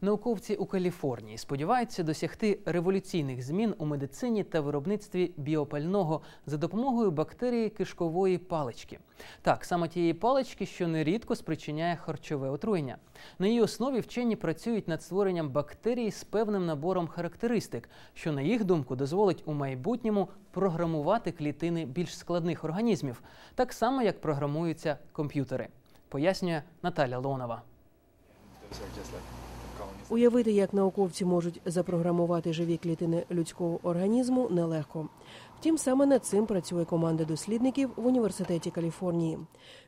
Науковці у Каліфорнії сподіваються досягти революційних змін у медицині та виробництві біопального за допомогою бактерії кишкової палички. Так, саме тієї палички, що нерідко спричиняє харчове отруєння. На її основі вчені працюють над створенням бактерій з певним набором характеристик, що, на їх думку, дозволить у майбутньому програмувати клітини більш складних організмів, так само як програмуються комп'ютери. Пояснює Наталя Лонова. Уявити, як науковці можуть запрограмувати живі клітини людського організму, нелегко. Втім, саме над цим працює команда дослідників в університеті Каліфорнії.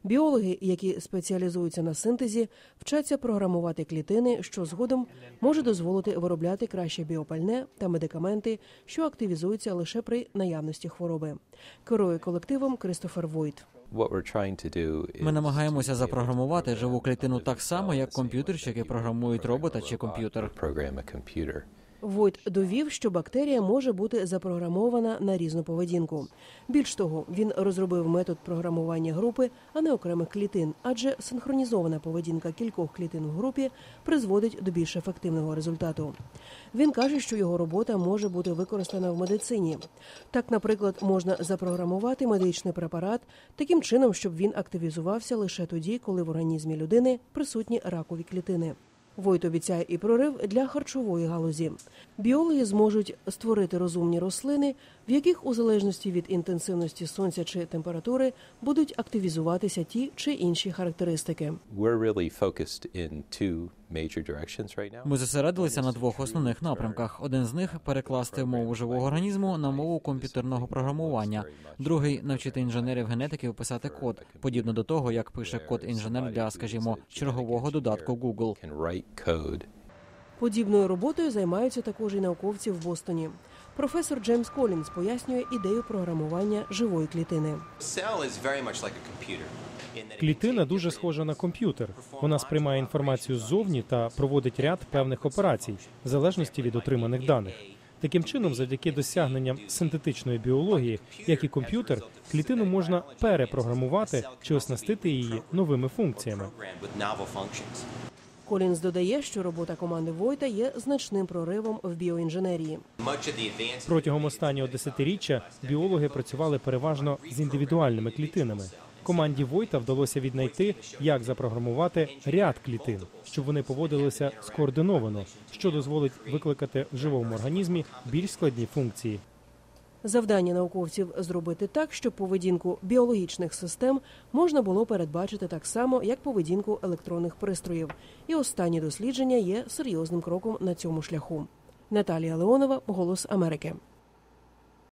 Біологи, які спеціалізуються на синтезі, вчаться програмувати клітини, що згодом може дозволити виробляти краще біопальне та медикаменти, що активізуються лише при наявності хвороби. Керує колективом Кристофер Войт. Ми намагаємося запрограмувати живу клітину так само, як комп'ютерщики програмують робота чи комп'ютер. Войт довів, що бактерія може бути запрограмована на різну поведінку. Більш того, він розробив метод програмування групи, а не окремих клітин, адже синхронізована поведінка кількох клітин в групі призводить до більш ефективного результату. Він каже, що його робота може бути використана в медицині. Так, наприклад, можна запрограмувати медичний препарат таким чином, щоб він активізувався лише тоді, коли в організмі людини присутні ракові клітини. Войт обіцяє і прорив для харчової галузі. Біологи зможуть створити розумні рослини, в яких, у залежності від інтенсивності сонця чи температури, будуть активізуватися ті чи інші характеристики. Ми зосередилися на двох основних напрямках. Один з них перекласти мову живого організму на мову комп'ютерного програмування. Другий навчити інженерів генетиків писати код, подібно до того, як пише код інженер для, скажімо, чергового додатку Google. Подібною роботою займаються також і науковці в Бостоні. Професор Джеймс Колінс пояснює ідею програмування живої клітини. Клітина дуже схожа на комп'ютер. Вона сприймає інформацію ззовні та проводить ряд певних операцій в залежності від отриманих даних. Таким чином, завдяки досягненням синтетичної біології, як і комп'ютер, клітину можна перепрограмувати чи оснастити її новими функціями. Колінс додає, що робота команди Войта є значним проривом в біоінженерії. Протягом останнього десятиріччя біологи працювали переважно з індивідуальними клітинами. Команді Войта вдалося віднайти, як запрограмувати ряд клітин, щоб вони поводилися скоординовано, що дозволить викликати в живому організмі більш складні функції. Завдання науковців зробити так, щоб поведінку біологічних систем можна було передбачити так само, як поведінку електронних пристроїв. І останні дослідження є серйозним кроком на цьому шляху. Наталія Леонова, Голос Америки.